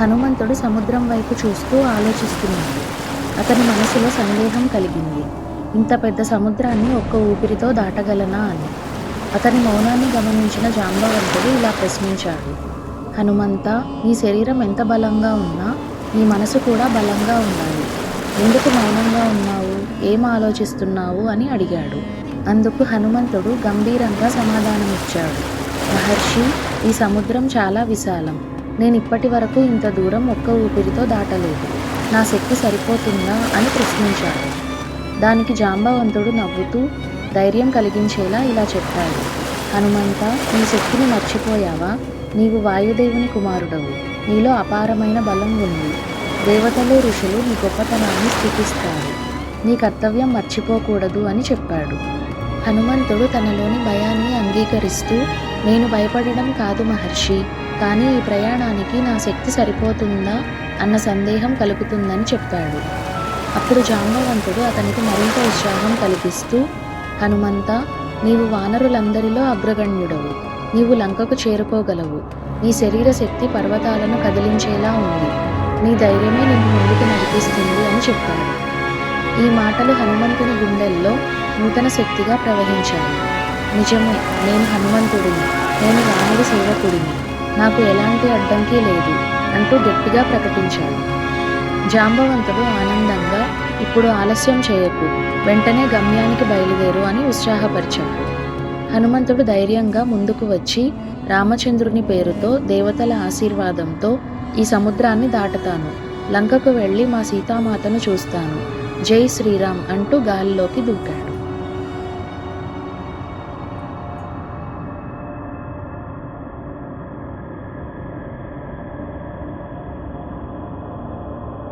హనుమంతుడు సముద్రం వైపు చూస్తూ ఆలోచిస్తున్నాడు. అతని మనసులో సందేహం కలిగింది. ఇంత పెద్ద సముద్రాన్ని ఒక్క ఊపిరితో దాటగలనా అని. అతని మౌనాన్ని గమనించిన జాంబవంతుడు ఇలా ప్రశ్నించాడు. హనుమంత నీ శరీరం ఎంత బలంగా ఉన్నా నీ మనసు కూడా బలంగా ఉండాలి. ఎందుకు మౌనంగా ఉన్నావు? ఏం ఆలోచిస్తున్నావు? అని అడిగాడు. అందుకు హనుమంతుడు గంభీరంగా సమాధానమిచ్చాడు. మహర్షి ఈ సముద్రం చాలా విశాలం. నేను ఇప్పటి వరకు ఇంత దూరం ఒక్క ఊపిరితో దాటలేదు. నా శక్తి సరిపోతుందా అని ప్రశ్నించాడు. దానికి జాంబవంతుడు నవ్వుతూ ధైర్యం కలిగించేలా ఇలా చెప్పాడు. హనుమంత నీ శక్తిని మర్చిపోయావా? నీవు వాయుదేవుని కుమారుడవు. నీలో అపారమైన బలం ఉంది. దేవతలు ఋషులు నీ గొప్పతనాన్ని స్థుతిస్తారు. నీ కర్తవ్యం మర్చిపోకూడదు అని చెప్పాడు. హనుమంతుడు తనలోని భయాన్ని అంగీకరిస్తూ నేను భయపడడం కాదు మహర్షి. కానీ ఈ ప్రయాణానికి నా శక్తి సరిపోతుందా అన్న సందేహం కలుగుతుందని చెప్పాడు. అప్పుడు జాంబవంతుడు అతనికి మరింత ఉత్సాహం కల్పిస్తూ హనుమంత నీవు వానరులందరిలో అగ్రగణ్యుడవు. నీవు లంకకు చేరుకోగలవు. నీ శరీర శక్తి పర్వతాలను కదిలించేలా ఉంది. నీ ధైర్యమే నిన్ను ముందుకు నడిపిస్తుంది అని చెప్పాడు. ఈ మాటలు హనుమంతుని గుండెల్లో నూతన శక్తిగా ప్రవహించాయి. నిజమే నేను హనుమంతుడిని. నేను రాముడి సేవకుడిని. నాకు ఎలాంటి అడ్డంకి లేదు అంటూ గట్టిగా ప్రకటించాడు. జాంబవంతుడు ఆనందంగా ఇప్పుడు ఆలస్యం చేయకు వెంటనే గమ్యానికి బయలుదేరు అని ఉత్సాహపరిచాడు. హనుమంతుడు ధైర్యంగా ముందుకు వచ్చి రామచంద్రుని పేరుతో దేవతల ఆశీర్వాదంతో ఈ సముద్రాన్ని దాటతాను. లంకకు వెళ్ళి మా సీతామాతను చూస్తాను. జై శ్రీరామ్ అంటూ గాలిలోకి దూకాడు.